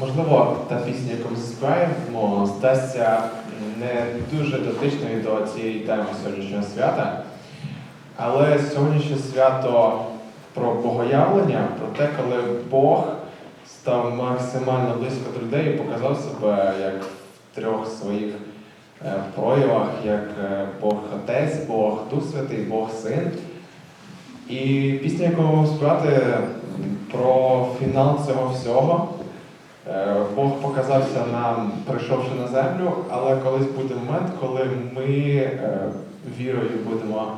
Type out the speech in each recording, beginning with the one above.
можливо, та пісня, яку ми заспіваємо, здасться не дуже дотичною до цієї теми сьогоднішнього свята. Але сьогоднішнє свято про богоявлення, про те, коли Бог став максимально близько до людей і показав себе як в трьох своїх е, проявах, як е, Бог Отець, Бог Дух Святий, Бог Син. І пісня, яку ми будемо співати про фінал цього всього. Е, Бог показався нам, прийшовши на землю, але колись буде момент, коли ми е, вірою будемо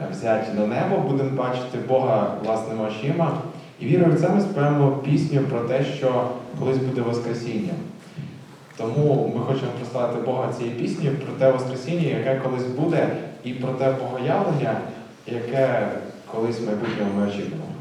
е, взяті на небо, будемо бачити Бога власними очима. І вірою в це ми співаємо пісню про те, що колись буде Воскресіння. Тому ми хочемо прославити Бога цією піснею про те Воскресіння, яке колись буде, і про те богоявлення, яке колись в майбутньому ми очікуємо.